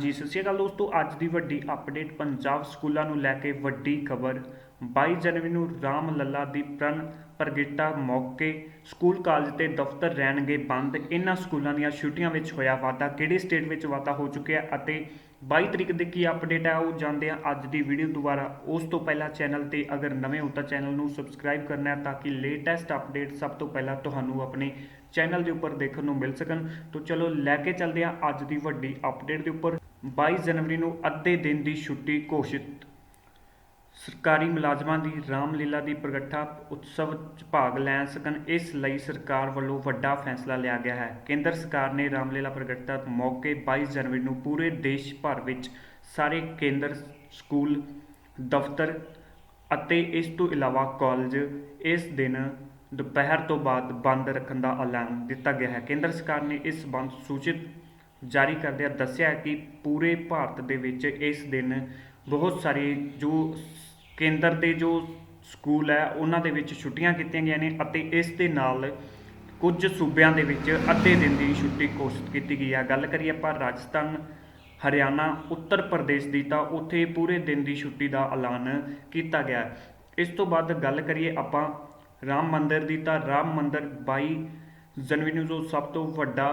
ਜੀ, ਸਤਿ ਸ਼੍ਰੀ ਅਕਾਲ ਦੋਸਤੋ, ਅੱਜ ਦੀ ਵੱਡੀ ਅਪਡੇਟ ਪੰਜਾਬ ਸਕੂਲਾਂ ਨੂੰ ਲੈ ਕੇ ਵੱਡੀ ਖਬਰ। 22 ਜਨਵਰੀ ਨੂੰ ਰਾਮ ਲੱਲਾ ਦੀ ਪ੍ਰਣ ਪ੍ਰਗਟਾ ਮੌਕੇ ਸਕੂਲ ਕਾਲਜ ਤੇ ਦਫ਼ਤਰ ਰਹਿਣਗੇ ਬੰਦ। ਇਹਨਾਂ ਸਕੂਲਾਂ ਦੀਆਂ ਛੁੱਟੀਆਂ ਵਿੱਚ ਹੋਇਆ ਵਾਧਾ। ਕਿਹੜੇ ਸਟੇਟ ਵਿੱਚ ਵਾਧਾ ਹੋ ਚੁੱਕਿਆ ਅਤੇ 22 ਤਰੀਕ ਦੀ ਕੀ ਅਪਡੇਟ ਹੈ, ਉਹ ਜਾਣਦੇ ਹਾਂ ਅੱਜ ਦੀ ਵੀਡੀਓ ਦੁਬਾਰਾ। ਉਸ ਤੋਂ ਪਹਿਲਾਂ ਚੈਨਲ ਤੇ ਅਗਰ ਨਵੇਂ ਹੋ ਤਾਂ ਚੈਨਲ ਨੂੰ ਸਬਸਕ੍ਰਾਈਬ ਕਰਨਾ ਹੈ ਤਾਂ ਕਿ ਲੇਟੈਸਟ ਅਪਡੇਟ ਸਭ ਤੋਂ ਪਹਿਲਾਂ ਤੁਹਾਨੂੰ ਆਪਣੇ ਚੈਨਲ ਦੇ ਉੱਪਰ ਦੇਖਣ ਨੂੰ ਮਿਲ ਸਕਣ। ਤੋਂ ਚਲੋ, ਲੈ ਕੇ ਚੱਲਦੇ ਹਾਂ ਅੱਜ ਦੀ ਵੱਡੀ ਅਪਡੇਟ ਦੇ ਉੱਪਰ। 22 ਜਨਵਰੀ ਨੂੰ ਅੱਧੇ ਦਿਨ ਦੀ ਛੁੱਟੀ ਘੋਸ਼ਿਤ। ਸਰਕਾਰੀ ਮੁਲਾਜ਼ਮਾਂ ਦੀ ਰਾਮਲੀਲਾ ਦੀ ਪ੍ਰਗਟਾ ਉਤਸਵ 'ਚ ਭਾਗ ਲੈ ਸਕਣ ਇਸ ਲਈ ਸਰਕਾਰ ਵੱਲੋਂ ਵੱਡਾ ਫੈਸਲਾ ਲਿਆ ਗਿਆ ਹੈ। ਕੇਂਦਰ ਸਰਕਾਰ ਨੇ ਰਾਮਲੀਲਾ ਪ੍ਰਗਟਾ ਮੌਕੇ 22 ਜਨਵਰੀ ਨੂੰ ਪੂਰੇ ਦੇਸ਼ ਭਰ ਵਿੱਚ ਸਾਰੇ ਕੇਂਦਰ, ਸਕੂਲ, ਦਫ਼ਤਰ ਅਤੇ ਇਸ ਤੋਂ ਇਲਾਵਾ ਕਾਲਜ ਇਸ ਦਿਨ ਦੁਪਹਿਰ ਤੋਂ ਬਾਅਦ ਬੰਦ ਰੱਖਣ ਦਾ ਐਲਾਨ ਦਿੱਤਾ ਗਿਆ ਹੈ। ਕੇਂਦਰ ਸਰਕਾਰ ਨੇ ਇਸ ਸੰਬੰਧ ਸੂਚਿਤ ਜਾਰੀ ਕਰਦਿਆਂ ਦੱਸਿਆ ਕਿ ਪੂਰੇ ਭਾਰਤ ਦੇ ਵਿੱਚ ਇਸ ਦਿਨ ਬਹੁਤ ਸਾਰੇ ਜੋ ਕੇਂਦਰ ਦੇ ਜੋ ਸਕੂਲ ਹੈ, ਉਹਨਾਂ ਦੇ ਵਿੱਚ ਛੁੱਟੀਆਂ ਕੀਤੀਆਂ ਗਈਆਂ ਨੇ ਅਤੇ ਇਸ ਦੇ ਨਾਲ ਕੁਝ ਸੂਬਿਆਂ ਦੇ ਵਿੱਚ ਅੱਧੇ ਦਿਨ ਦੀ ਛੁੱਟੀ ਘੋਸ਼ਿਤ ਕੀਤੀ ਗਈ ਹੈ। ਗੱਲ ਕਰੀਏ ਆਪਾਂ ਰਾਜਸਥਾਨ, ਹਰਿਆਣਾ, ਉੱਤਰ ਪ੍ਰਦੇਸ਼ ਦੀ ਤਾਂ ਉੱਥੇ ਪੂਰੇ ਦਿਨ ਦੀ ਛੁੱਟੀ ਦਾ ਐਲਾਨ ਕੀਤਾ ਗਿਆ ਇਸ ਤੋਂ ਬਾਅਦ ਗੱਲ ਕਰੀਏ ਆਪਾਂ ਰਾਮ ਮੰਦਿਰ ਦੀ ਤਾਂ ਰਾਮ ਮੰਦਿਰ 22 ਜਨਵਰੀ ਨੂੰ ਜੋ ਸਭ ਤੋਂ ਵੱਡਾ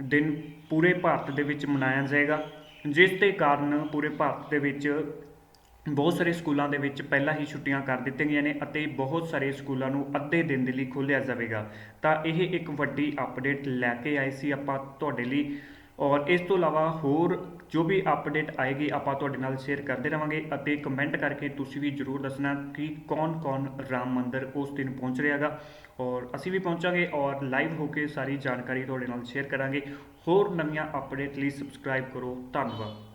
ਦਿਨ ਪੂਰੇ ਭਾਰਤ ਦੇ ਵਿੱਚ ਮਨਾਇਆ ਜਾਏਗਾ, ਜਿਸ ਦੇ ਕਾਰਨ ਪੂਰੇ ਭਾਰਤ ਦੇ ਵਿੱਚ ਬਹੁਤ ਸਾਰੇ ਸਕੂਲਾਂ ਦੇ ਵਿੱਚ ਪਹਿਲਾਂ ਹੀ ਛੁੱਟੀਆਂ ਕਰ ਦਿੱਤੀਆਂ ਗਈਆਂ ਨੇ ਅਤੇ ਬਹੁਤ ਸਾਰੇ ਸਕੂਲਾਂ ਨੂੰ ਅੱਧੇ ਦਿਨ ਦੇ ਲਈ ਖੋਲ੍ਹਿਆ ਜਾਵੇਗਾ। ਤਾਂ ਇਹ ਇੱਕ ਵੱਡੀ ਅਪਡੇਟ ਲੈ ਕੇ ਆਏ ਸੀ ਆਪਾਂ ਤੁਹਾਡੇ ਲਈ। ਔਰ ਇਸ ਤੋਂ ਇਲਾਵਾ ਹੋਰ ਜੋ ਵੀ ਅਪਡੇਟ ਆਏਗੀ, ਆਪਾਂ ਤੁਹਾਡੇ ਨਾਲ ਸ਼ੇਅਰ ਕਰਦੇ ਰਵਾਂਗੇ ਅਤੇ ਕਮੈਂਟ ਕਰਕੇ ਤੁਸੀਂ ਵੀ ਜਰੂਰ ਦੱਸਣਾ ਕਿ ਕੌਣ-ਕੌਣ ਰਾਮ ਮੰਦਰ ਉਸ ਦਿਨ ਪਹੁੰਚ ਰਿਹਾਗਾ ਔਰ ਅਸੀਂ ਵੀ ਪਹੁੰਚਾਂਗੇ ਔਰ ਲਾਈਵ ਹੋ ਕੇ ਸਾਰੀ ਜਾਣਕਾਰੀ ਤੁਹਾਡੇ ਨਾਲ ਸ਼ੇਅਰ ਕਰਾਂਗੇ। ਹੋਰ ਨਵੀਆਂ ਅਪਡੇਟ ਲਈ ਸਬਸਕ੍ਰਾਈਬ ਕਰੋ। ਧੰਨਵਾਦ।